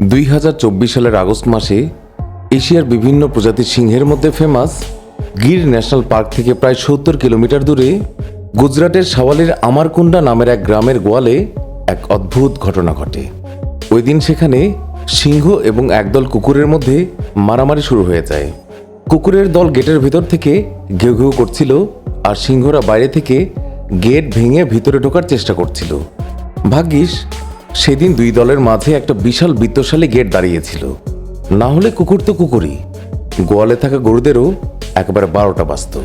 দুই হাজার চব্বিশ সালের আগস্ট মাসে এশিয়ার বিভিন্ন প্রজাতির সিংহের মধ্যে ফেমাস গির ন্যাশনাল পার্ক থেকে প্রায় সত্তর কিলোমিটার দূরে গুজরাটের সাওয়ালের আমারকুন্ডা নামের এক গ্রামের গোয়ালে এক অদ্ভুত ঘটনা ঘটে। ওই দিন সেখানে সিংহ এবং একদল কুকুরের মধ্যে মারামারি শুরু হয়ে যায়। কুকুরের দল গেটের ভিতর থেকে ঘেউ ঘেউ করছিল আর সিংহরা বাইরে থেকে গেট ভেঙে ভিতরে ঢোকার চেষ্টা করছিল। ভাগ্যিস সেদিন দুই দলের মাঝে একটা বিশাল বিত্তশালী গেট দাঁড়িয়েছিল। না হলে কুকুর তো কুকুরই। গোয়ালে থাকা গরুদেরও একবারে বারোটা বাজত।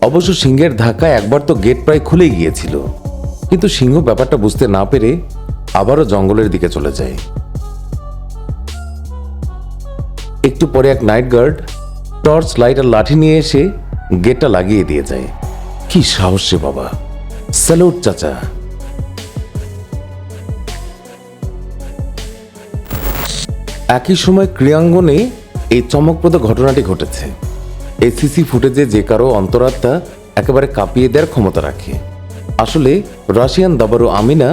অবশ্য সিংহের ধাক্কায় একবার তো গেট প্রায় খুলেই গিয়েছিল। কিন্তু সিংহ ব্যাপারটা বুঝতে না পেরে আবারও জঙ্গলের দিকে চলে যায়। একটু পরে এক নাইট গার্ড টর্চ লাইট আর লাঠি নিয়ে এসে গেটটা লাগিয়ে দিয়ে যায়। কি সাহস বাবা। স্যালুট চাচা। একই সময় ক্রীড়াঙ্গনে এই চমকপ্রদ ঘটনাটি ঘটেছে। এই সিসি ফুটেজে যে কারও অন্তরাত্মা একেবারে কাঁপিয়ে দেওয়ার ক্ষমতা রাখে। আসলে রাশিয়ান দাবারু আমিনা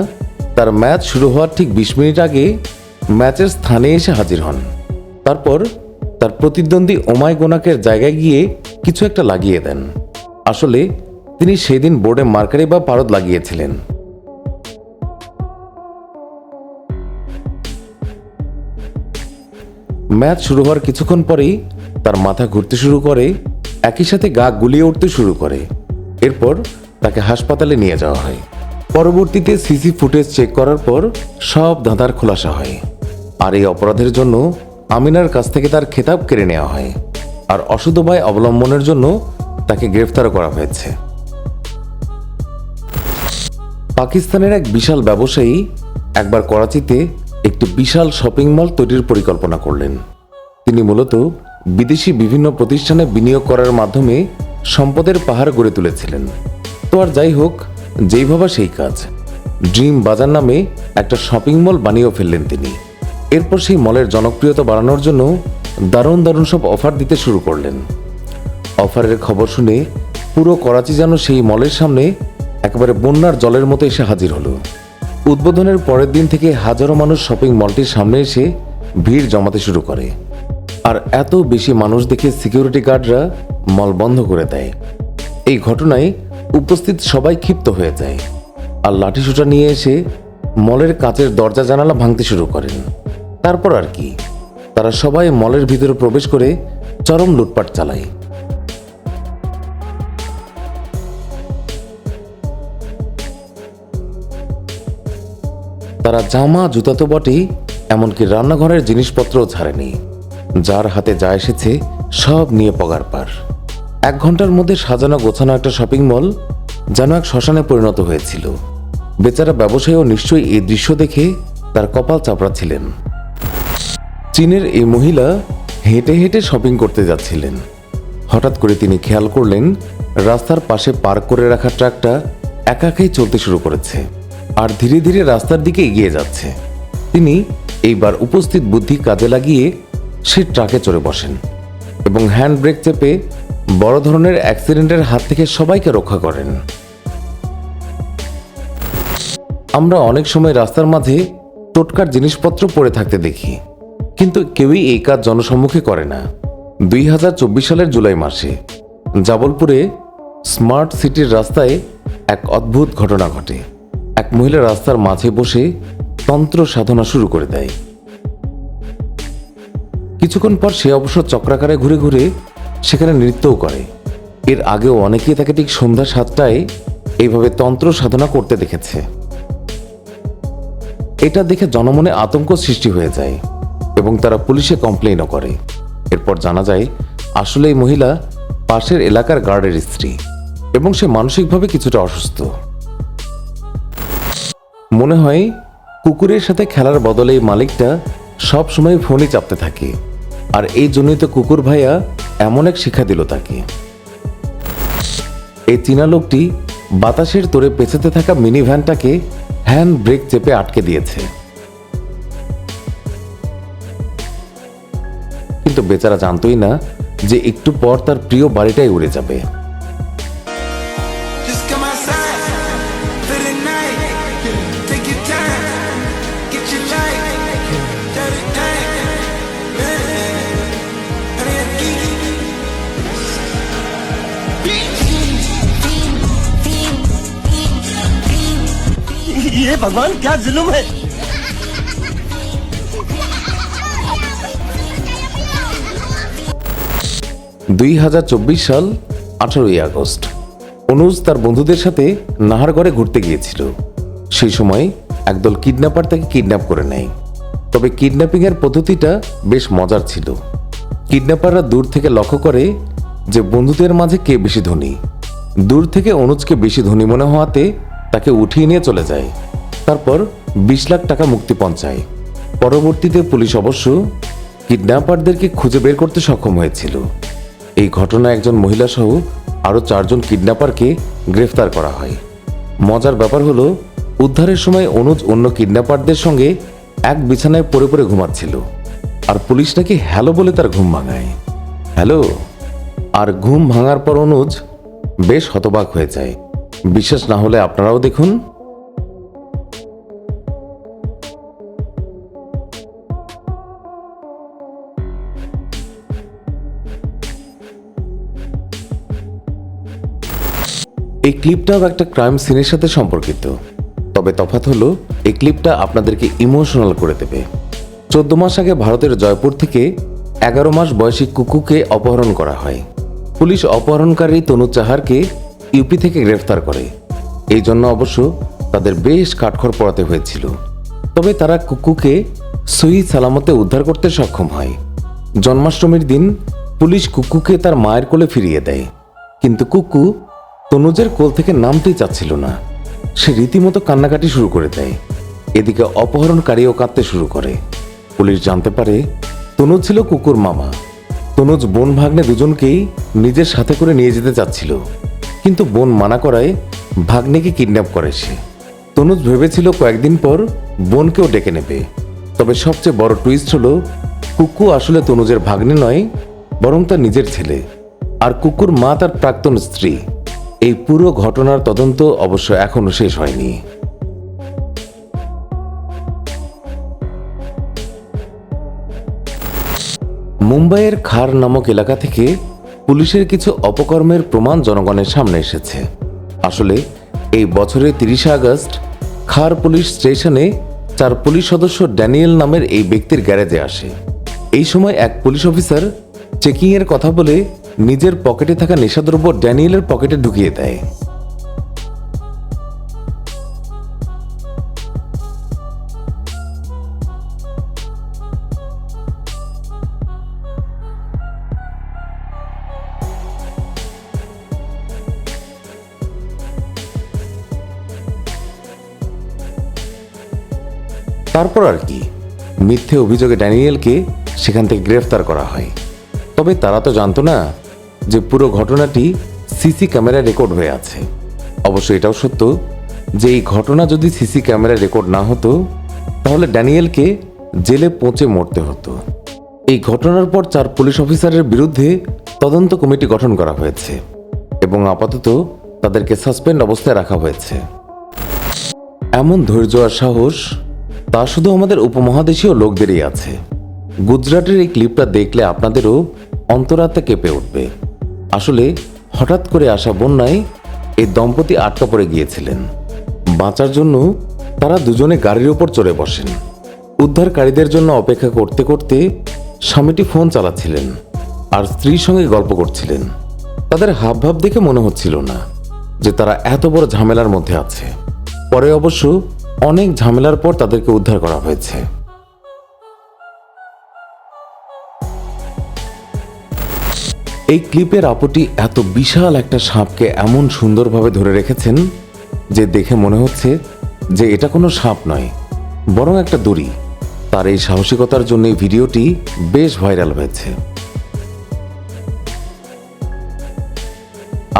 তার ম্যাচ শুরু হওয়ার ঠিক বিশ মিনিট আগে ম্যাচের স্থানে এসে হাজির হন। তারপর তার প্রতিদ্বন্দ্বী ওমায় গোনাকের জায়গায় গিয়ে কিছু একটা লাগিয়ে দেন। আসলে তিনি সেদিন বোর্ডে মার্কারি বা পারদ লাগিয়েছিলেন। ম্যাচ শুরু হওয়ার কিছুক্ষণ পরেই তার মাথা ঘুরতে শুরু করে, একই সাথে গা গুলিয়ে উঠতে শুরু করে। এরপর তাকে হাসপাতালে নিয়ে যাওয়া হয়। পরবর্তীতে সিসি ফুটেজ চেক করার পর সব ধাঁধার খোলাসা হয়। আর এই অপরাধের জন্য আমিনার কাছ থেকে তার খেতাব কেড়ে নেওয়া হয়। আর অসুধবায় অবলম্বনের জন্য তাকে গ্রেফতার করা হয়েছে। পাকিস্তানের এক বিশাল ব্যবসায়ী একবার করাচিতে একটি বিশাল শপিং মল তৈরির পরিকল্পনা করলেন। তিনি মূলত বিদেশি বিভিন্ন প্রতিষ্ঠানে বিনিয়োগ করার মাধ্যমে সম্পদের পাহাড় গড়ে তুলেছিলেন। তো আর যাই হোক যেই ভাবা সেই কাজ, ড্রিম বাজার নামে একটা শপিং মল বানিয়েও ফেললেন তিনি। এরপর সেই মলের জনপ্রিয়তা বাড়ানোর জন্য দারুণ দারুণ সব অফার দিতে শুরু করলেন। অফারের খবর শুনে পুরো করাচি যেন সেই মলের সামনে একেবারে বন্যার জলের মতো এসে হাজির হলো। উদ্বোধনের পরের দিন থেকে হাজারো মানুষ শপিং মলটির সামনে এসে ভিড় জমাতে শুরু করে। আর এত বেশি মানুষ দেখে সিকিউরিটি গার্ডরা মল বন্ধ করে দেয়। এই ঘটনায় উপস্থিত সবাই ক্ষিপ্ত হয়ে যায়। আর লাঠিসোঁটা নিয়ে এসে মলের কাঁচের দরজা জানালা ভাঙতে শুরু করেন। তারপর আর কি? তারা সবাই মলের ভিতরে প্রবেশ করে চরম লুটপাট চালায়। তারা জামা, জুতা তো বটেই, এমনকি রান্নাঘরের জিনিসপত্রও ছাড়েনি। যার হাতে যা এসেছে, সব নিয়ে পগার পার। এক ঘণ্টার মধ্যে সাজানো গোছানো একটা শপিং মল যেন এক শ্মশানে পরিণত হয়েছিল। বেচারা ব্যবসায়ীও নিশ্চয়ই এই দৃশ্য দেখে তার কপাল চাপড়াচ্ছিলেন। চীনের এই মহিলা হেঁটে হেঁটে শপিং করতে যাচ্ছিলেন। হঠাৎ করে তিনি খেয়াল করলেন, রাস্তার পাশে পার্ক করে রাখা ট্রাকটা একাকেই চলতে শুরু করেছে। আর ধীরে ধীরে রাস্তার দিকে এগিয়ে যাচ্ছে। তিনি এইবার উপস্থিত বুদ্ধি কাজে লাগিয়ে সে ট্রাকে চড়ে বসেন এবং হ্যান্ড ব্রেক চেপে বড় ধরনের অ্যাক্সিডেন্টের হাত থেকে সবাইকে রক্ষা করেন। আমরা অনেক সময় রাস্তার মাঝে টোটকার জিনিসপত্র পড়ে থাকতে দেখি, কিন্তু কেউই এই কাজ জনসম্মুখে করে না। দুই হাজার চব্বিশ সালের জুলাই মাসে জাবলপুরে স্মার্ট সিটির রাস্তায় এক অদ্ভুত ঘটনা ঘটে। এক মহিলা রাস্তার মাঝে বসে তন্ত্র সাধনা শুরু করে দেয়। কিছুক্ষণ পর সে অবশ্য চক্রাকারে ঘুরে ঘুরে সেখানে নৃত্যও করে। এর আগেও অনেকেই তাকে ঠিক সন্ধ্যা সাতটায় এইভাবে তন্ত্র সাধনা করতে দেখেছে। এটা দেখে জনমনে আতঙ্ক সৃষ্টি হয়ে যায় এবং তারা পুলিশে কমপ্লেনও করে। এরপর জানা যায় আসলে এই মহিলা পাশের এলাকার গার্ডের স্ত্রী এবং সে মানসিকভাবে কিছুটা অসুস্থ। মনে হয় কুকুরের সাথে খেলার বদলে মালিকটা সব সময় ফোনই চাপতে থাকে। আর এই জন্যই তো কুকুর ভাইয়া এমন এক শিক্ষা দিল তাকে। এই চীনা লোকটি বাতাসের তোরে পেছাতে থাকা মিনি ভ্যানটাকে হ্যান্ড ব্রেক চেপে আটকে দিয়েছে। কিন্তু বেচারা জানতোই না যে একটু পর তার প্রিয় বাড়িটাই উড়ে যাবে। भगवान क्या जुल्म है দুই হাজার চব্বিশ সাল আঠারোই আগস্ট অনুজ তার বন্ধুদের সাথে নাহারগড়ে ঘুরতে গিয়েছিল সেই সময় একদল কিডন্যাপার তাকে কিডন্যাপ করে নেয় তবে কিডন্যাপিং এর পদ্ধতিটা বেশ মজার ছিল কিডন্যাপাররা দূর থেকে লক্ষ্য করে যে বন্ধুদের মাঝে কে বেশি ধনী দূর থেকে অনুজকে বেশি ধনী মনে হওয়াতে তাকে উঠিয়ে নিয়ে চলে যায় তারপর বিশ লাখ টাকা মুক্তি পঞ্চায় পরবর্তীতে পুলিশ অবশ্য কিডন্যাপারদেরকে খুঁজে বের করতে সক্ষম হয়েছিল। এই ঘটনায় একজন মহিলা সহ আরও চারজন কিডন্যাপারকে গ্রেফতার করা হয়। মজার ব্যাপার হলো, উদ্ধারের সময় অনুজ অন্য কিডন্যাপারদের সঙ্গে এক বিছানায় পড়ে পড়ে ঘুমাচ্ছিল। আর পুলিশ নাকি হ্যালো বলে তার ঘুম ভাঙায়। হ্যালো? আর ঘুম ভাঙার পর অনুজ বেশ হতবাক হয়ে যায়। বিশ্বাস না হলে আপনারাও দেখুন এই ক্লিপটাও একটা ক্রাইম সিনের সাথে সম্পর্কিত। তবে তফাৎ হলো, এই ক্লিপটা আপনাদেরকে ইমোশনাল করে দেবে। চোদ্দ মাস আগে ভারতের জয়পুর থেকে এগারো মাস বয়সী কুকুকে অপহরণ করা হয়। পুলিশ অপহরণকারী তনু চাহারকে ইউপি থেকে গ্রেফতার করে। এই জন্য অবশ্য তাদের বেশ কাঠখড় পড়াতে হয়েছিল। তবে তারা কুকুকে সহি সালামতে উদ্ধার করতে সক্ষম হয়। জন্মাষ্টমীর দিন পুলিশ কুকুকে তার মায়ের কোলে ফিরিয়ে দেয়। কিন্তু কুকু তনুজের কোল থেকে নামতেই চাচ্ছিল না। সে রীতিমতো কান্নাকাটি শুরু করে দেয়। এদিকে অপহরণকারীও কাঁদতে শুরু করে। পুলিশ জানতে পারে, তনুজ ছিল কুকুর মামা। তনুজ বোন ভাগ্নে দুজনকেই নিজের সাথে করে নিয়ে যেতে চাচ্ছিল। কিন্তু বোন মানা করায় ভাগ্নেকে কিডন্যাপ করে সে। তনুজ ভেবেছিল কয়েকদিন পর বোনকেও ডেকে নেবে। তবে সবচেয়ে বড় টুইস্ট হলো, কুকু আসলে তনুজের ভাগ্নে নয়, বরং তার নিজের ছেলে। আর কুকুর মা তার প্রাক্তন স্ত্রী। এই পুরো ঘটনার তদন্ত অবশ্য এখনও শেষ হয়নি। মুম্বাইয়ের খার নামক এলাকা থেকে পুলিশের কিছু অপকর্মের প্রমাণ জনগণের সামনে এসেছে। আসলে এই বছরের তিরিশে আগস্ট খার পুলিশ স্টেশনে চার পুলিশ সদস্য ড্যানিয়েল নামের এই ব্যক্তির গ্যারেজে আসে। এই সময় এক পুলিশ অফিসার চেকিংয়ের কথা বলে নিজের পকেটে থাকা নেশাদ্রব্য ড্যানিয়েলের পকেটে ঢুকিয়ে দেয়। তারপর আর কি, মিথ্যে অভিযোগে ড্যানিয়েলকে সেখান থেকে গ্রেফতার করা হয়। তবে তারা তো জানতো না যে পুরো ঘটনাটি সিসি ক্যামেরায় রেকর্ড হয়ে আছে। অবশ্য এটাও সত্য যে এই ঘটনা যদি সিসি ক্যামেরায় রেকর্ড না হতো, তাহলে ড্যানিয়েলকে জেলে পৌঁছে মরতে হতো। এই ঘটনার পর চার পুলিশ অফিসারের বিরুদ্ধে তদন্ত কমিটি গঠন করা হয়েছে এবং আপাতত তাদেরকে সাসপেন্ড অবস্থায় রাখা হয়েছে। এমন ধৈর্য আর সাহস, তা শুধু আমাদের উপমহাদেশীয় লোকদেরই আছে। গুজরাটের এই ক্লিপটা দেখলে আপনাদেরও অন্তরাত্মা কেঁপে উঠবে। আসলে হঠাৎ করে আসা বন্যায় এই দম্পতি আটকা পড়ে গিয়েছিলেন। বাঁচার জন্য তারা দুজনে গাড়ির ওপর চড়ে বসেন। উদ্ধারকারীদের জন্য অপেক্ষা করতে করতে স্বামীটি ফোন চালাচ্ছিলেন আর স্ত্রীর সঙ্গে গল্প করছিলেন। তাদের হাবভাব দেখে মনে হচ্ছিল না যে তারা এত বড় ঝামেলার মধ্যে আছে। পরে অবশ্য অনেক ঝামেলার পর তাদেরকে উদ্ধার করা হয়েছে। এই ক্লিপের আপুটি এত বিশাল একটা সাপকে এমন সুন্দরভাবে ধরে রেখেছেন যে দেখে মনে হচ্ছে যে এটা কোনো সাপ নয়, বরং একটা দড়ি। তার এই সাহসিকতার জন্য এই ভিডিওটি বেশ ভাইরাল হয়েছে।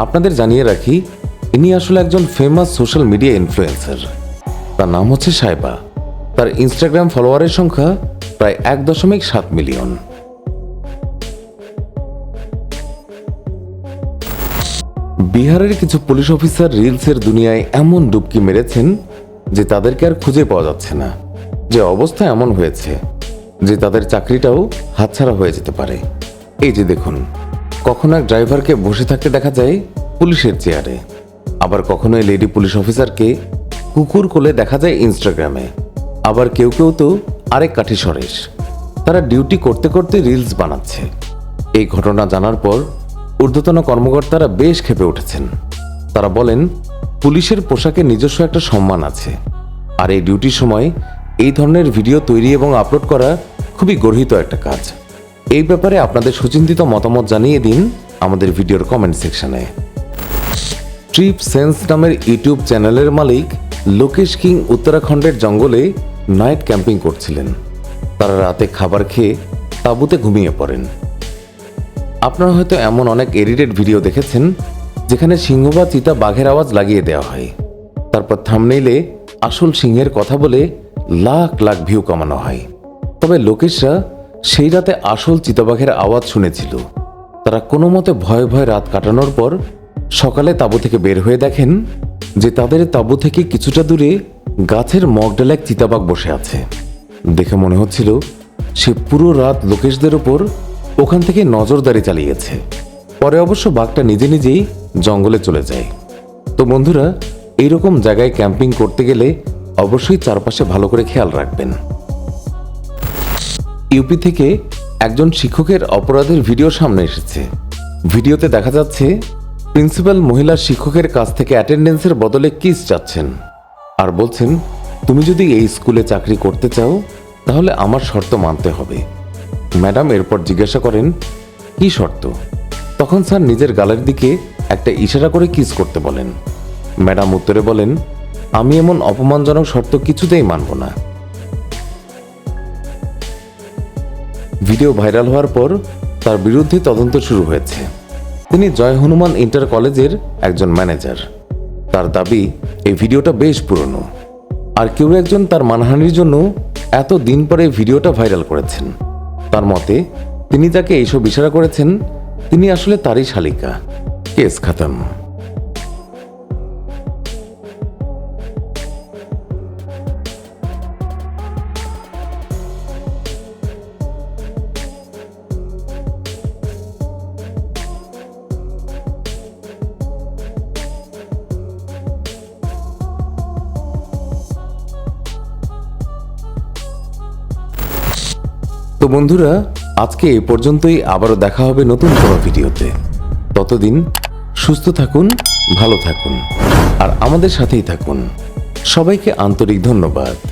আপনাদের জানিয়ে রাখি, ইনি আসলে একজন ফেমাস সোশ্যাল মিডিয়া ইনফ্লুয়েন্সার তার নাম হচ্ছে সাইবা তার ইনস্টাগ্রাম ফলোয়ারের সংখ্যা প্রায় এক দশমিক সাত মিলিয়ন। বিহারের কিছু পুলিশ অফিসার রিলসের দুনিয়ায় এমন ডুবকি মেরেছেন যে তাদেরকে আর খুঁজে পাওয়া যাচ্ছে না। যে অবস্থা এমন হয়েছে যে তাদের চাকরিটাও হাতছাড়া হয়ে যেতে পারে। এই যে দেখুন, কখনো এক ড্রাইভারকে বসে থাকতে দেখা যায় পুলিশের চেয়ারে, আবার কখনো এই লেডি পুলিশ অফিসারকে কুকুর কোলে দেখা যায় ইনস্টাগ্রামে, আবার কেউ কেউ তো আরেক কাঠি সরেশ। তারা ডিউটি করতে করতে রিলস বানাচ্ছে। এই ঘটনা জানার পর ঊর্ধ্বতন কর্মকর্তারা বেশ খেপে উঠেছেন। তারা বলেন, পুলিশের পোশাকে নিজস্ব একটা সম্মান আছে। আর এই ডিউটির সময় এই ধরনের ভিডিও তৈরি এবং আপলোড করা খুবই গর্হিত একটা কাজ। এই ব্যাপারে আপনাদের সুচিন্তিত মতামত জানিয়ে দিন আমাদের ভিডিওর কমেন্ট সেকশনে ট্রিপ সেন্স নামের ইউটিউব চ্যানেলের মালিক লোকেশ কিং উত্তরাখণ্ডের জঙ্গলে নাইট ক্যাম্পিং করছিলেন। তারা রাতে খাবার খেয়ে তাঁবুতে ঘুমিয়ে পড়েন। আপনারা হয়তো এমন অনেক এডিটেড ভিডিও দেখেছেন, যেখানে সিংহ বা চিতা বাঘের আওয়াজ লাগিয়ে দেওয়া হয়। তারপর থামনেইলে আসল সিংহের কথা বলে লাখ লাখ ভিউ কমানো হয়। তবে লোকেশরা সেই রাতে আসল চিতাবাঘের আওয়াজ শুনেছিল। তারা কোনো মতে ভয়ে ভয়ে রাত কাটানোর পর সকালে তাঁবু থেকে বের হয়ে দেখেন যে তাদের তাঁবু থেকে কিছুটা দূরে গাছের মগডালে এক চিতাবাঘ বসে আছে। দেখে মনে হচ্ছিল সে পুরো রাত লোকেশদের ওপর ওখান থেকে নজরদারি চালিয়েছে। পরে অবশ্য বাঘটা নিজে নিজেই জঙ্গলে চলে যায়। তো বন্ধুরা, এইরকম জায়গায় ক্যাম্পিং করতে গেলে অবশ্যই চারপাশে ভালো করে খেয়াল রাখবেন। ইউপি থেকে একজন শিক্ষকের অপরাধের ভিডিও সামনে এসেছে। ভিডিওতে দেখা যাচ্ছে, প্রিন্সিপাল মহিলা শিক্ষকের কাছ থেকে অ্যাটেন্ডেন্সের বদলে কিস চাচ্ছেন। আর বলছেন, তুমি যদি এই স্কুলে চাকরি করতে চাও, তাহলে আমার শর্ত মানতে হবে। ম্যাডাম এরপর জিজ্ঞাসা করেন, কি শর্ত? তখন স্যার নিজের গালের দিকে একটা ইশারা করে কিস করতে বলেন। ম্যাডাম উত্তরে বলেন, আমি এমন অপমানজনক শর্ত কিছুতেই মানব না। ভিডিও ভাইরাল হওয়ার পর তার বিরুদ্ধে তদন্ত শুরু হয়েছে। তিনি জয় হনুমান ইন্টার কলেজের একজন ম্যানেজার। তার দাবি, এই ভিডিওটা বেশ পুরনো। আর কেউ একজন তার মানহানির জন্য এত দিন পরে ভিডিওটা ভাইরাল করেছেন। তার মতে তিনি যাকে এইসব ইশারা করেছেন তিনি আসলে তারই শালিকা। কেস খাতাম। বন্ধুরা, আজকে এ পর্যন্তই। আবারও দেখা হবে নতুন কোনো ভিডিওতে। ততদিন সুস্থ থাকুন, ভালো থাকুন। আর আমাদের সাথেই থাকুন। সবাইকে আন্তরিক ধন্যবাদ।